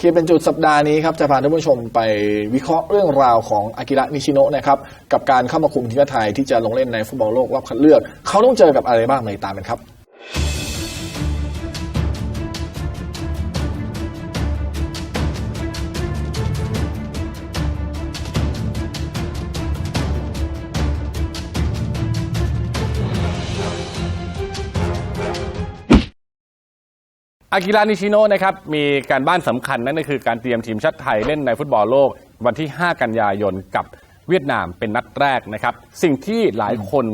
คียเป็นจุดสัปดาห์นี้ครับจะพาท่านผู้ชมไปวิเคราะห์เรื่องราวของอากิระนิชิโนะนะครับกับการเข้ามาคุมทีมชาติไทยที่จะลงเล่นในฟุตบอลโลกรอบคัดเลือก เขาต้องเจอกับอะไรบ้างมาติดตามกันครับ อากิระนิชิโนะนะครับมีการบ้านสำคัญนั่นก็คือการเตรียมทีมชาติไทยเล่นในฟุตบอลโลกวันที่ 5 กันยายนกับเวียดนามเป็นนัดแรกนะครับ สิ่งที่หลายคน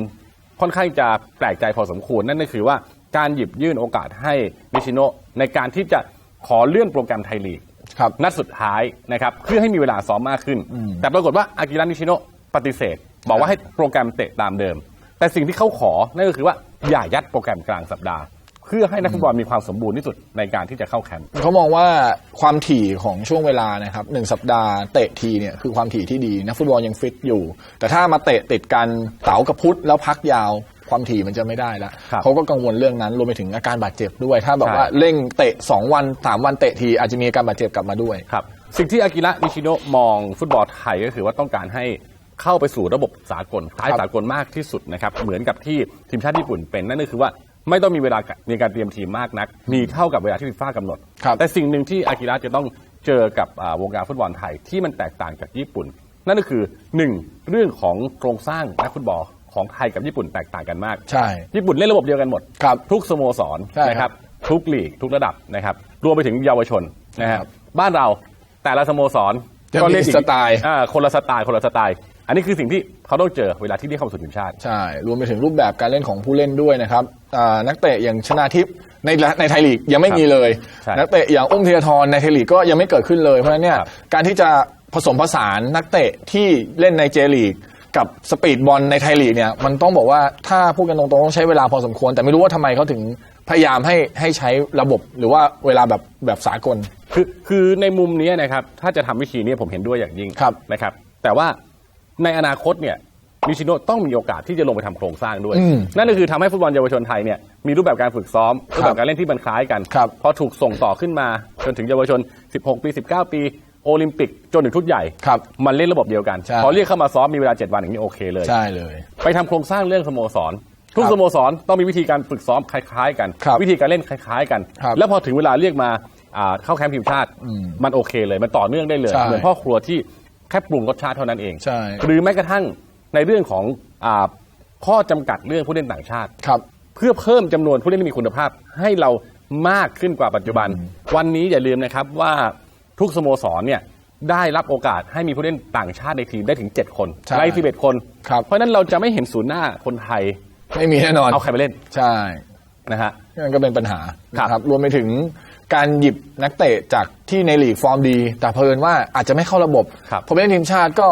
ค่อนข้างจะแปลกใจพอสมควรนั่นก็คือว่าการหยิบยื่นโอกาสให้นิชิโนะในการที่จะขอเลื่อนโปรแกรมไทยลีกครับ นัดสุดท้ายนะครับเพื่อให้มีเวลาซ้อมมากขึ้นแต่ปรากฏว่าอากิระนิชิโนะปฏิเสธ บอกว่าให้โปรแกรมเตะตามเดิม แต่สิ่งที่เขาขอนั่นก็คือว่าอย่ายัดโปรแกรมกลางสัปดาห์ เพื่อให้นักฟุตบอลมีความสมบูรณ์ที่สุดในการที่จะเข้าแคมป์เขามองว่าความถี่ของช่วงเวลานะครับหนึ่งสัปดาห์เตะทีเนี่ยคือความถี่ที่ดีนักฟุตบอลยังฟิตอยู่ แต่ถ้ามาเตะติดกันเสาร์กับพุธแล้วพักยาวความถี่มันจะไม่ได้ละครับเขาก็กังวลเรื่องนั้นรวมไปถึงอาการบาดเจ็บด้วย ถ้าแบบใช่ว่าเร่งเตะ 2 วันสามวันเตะทีอาจจะมีอาการบาดเจ็บกลับมาด้วยครับสิ่งที่อากิระนิชิโนะมองฟุตบอลไทยก็คือว่าต้องการให้เข้าไปสู่ระบบสากลท้ายครับสากลมากที่สุดนะครับเหมือนกับที่ทีมชาติญี่ปุ่นเป็นนั่นก็คือว่า ไม่ต้องมีเวลาในการเตรียมทีมมากนัก มีเท่ากับเวลาที่ฟีฟ่ากำหนด ครับแต่สิ่งหนึ่งที่อากิระจะต้องเจอกับอ่าวงการฟุตบอลไทยที่มันแตกต่างจากญี่ปุ่น นั่นก็คือหนึ่งเรื่องของโครงสร้างนักฟุตบอลของไทยกับญี่ปุ่นแตกต่างกันมาก ใช่ ญี่ปุ่นเล่นระบบเดียวกันหมด ครับทุกสโมสรใช่ครับนะครับทุกลีกทุกระดับนะครับรวมไปถึงเยาวชนนะคครัรับบบ้านเราแต่ละสโมสรจะก็มีเล่นอีกสไตล์ อ่าคนละสไตล์คนละสไตล์ อันนี้คือสิ่งที่เขาต้องเจอเวลาที่ได้เข้าสู่ทีมชาติ ใช่ รวมไปถึงรูปแบบการเล่นของผู้เล่นด้วยนะครับอ่านักเตะอย่างชนาทิพย์ในในไทยลีกยังไม่มีเลย ใช่นักเตะอย่างอุ้มธีรทรในไทยลีกก็ยังไม่เกิดขึ้นเลยเพราะฉะนั้นเนี่ยครับ การที่จะผสมผสานนักเตะที่เล่นในเจลีกกับสปีดบอลในไทยลีกเนี่ยมันต้องบอกว่าถ้าพูดกันตรงๆต้องใช้เวลาพอสมควร แต่ไม่รู้ว่าทำไมเขาถึงพยายามให้ให้ใช้ระบบหรือว่าเวลาแบบแบบสากล คือคือในมุมนี้นะครับ ถ้าจะทำวิธีนี้ผมเห็นด้วยอย่างยิ่งครับ นะครับ แต่ว่า ในอนาคตเนี่ยนิชิโนะต้องมีโอกาสที่จะลงไปทำโครงสร้างด้วยอืมนั่นก็คือทำให้ฟุตบอลเยาวชนไทยเนี่ยมีรูปแบบการฝึกซ้อมรูปแบบการเล่นที่มันคล้ายกัน ครับ พอถูกส่งต่อขึ้นมาจนถึงเยาวชน 16 ปี 19 ปี โอลิมปิกจนถึงชุดใหญ่ ครับมันเล่นระบบเดียวกัน ใช่ พอเรียกเข้ามาซ้อมมีเวลา 7 วันอย่างนี้โอเคเลย ใช่เลย ไปทำโครงสร้างเรื่องสโมสร ทุกครับสโมสรต้องมีวิธีการฝึกซ้อมคล้ายๆ กัน ครับวิธีการเล่นคล้ายๆ กัน ครับแล้วพอถึงเวลาเรียกมาอ่าเข้าแคมป์ทีมชาติอืมมันโอเคเลย มันต่อเนื่องได้เลย ใช่ เหมือนพ่อครัวที่ แค่ปรุงรสชาติเท่านั้นเอง ใช่ หรือแม้กระทั่งในเรื่องของอาข้อจำกัดเรื่องผู้เล่นต่างชาติ ครับ เพื่อเพิ่มจำนวนผู้เล่นที่มีคุณภาพให้เรามากขึ้นกว่าปัจจุบัน วันนี้อย่าลืมนะครับว่าทุกสโมสรเนี่ยได้รับโอกาสให้มีผู้เล่นต่างชาติในทีมได้ถึง 7 คนใช่ใน11 คน ครับ เพราะฉะนั้นเราจะไม่เห็นศูนย์หน้าคนไทยไม่มีแน่นอน เอาใครไปเล่นใช่ นะฮะ นั่นก็เป็นปัญหาครับ นะครับรวมไปถึง การหยิบนักเตะจากที่ในลีกฟอร์มดี แต่เพลินว่าอาจจะไม่เข้าระบบครับพอไปเล่นทีมชาติก็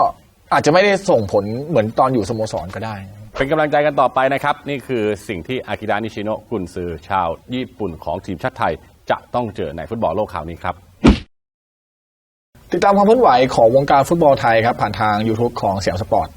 อาจจะไม่ได้ส่งผลเหมือนตอนอยู่สโมสรก็ได้ เป็นกำลังใจกันต่อไปนะครับ นี่คือสิ่งที่อากิระนิชิโนะกุนซือชาวญี่ปุ่นของทีมชาติไทย จะต้องเจอในฟุตบอลโลกคราวนี้ครับ ติดตามความเคลื่อนไหวของวงการฟุตบอลไทยครับผ่านทาง YouTube ของเสียงสปอร์ต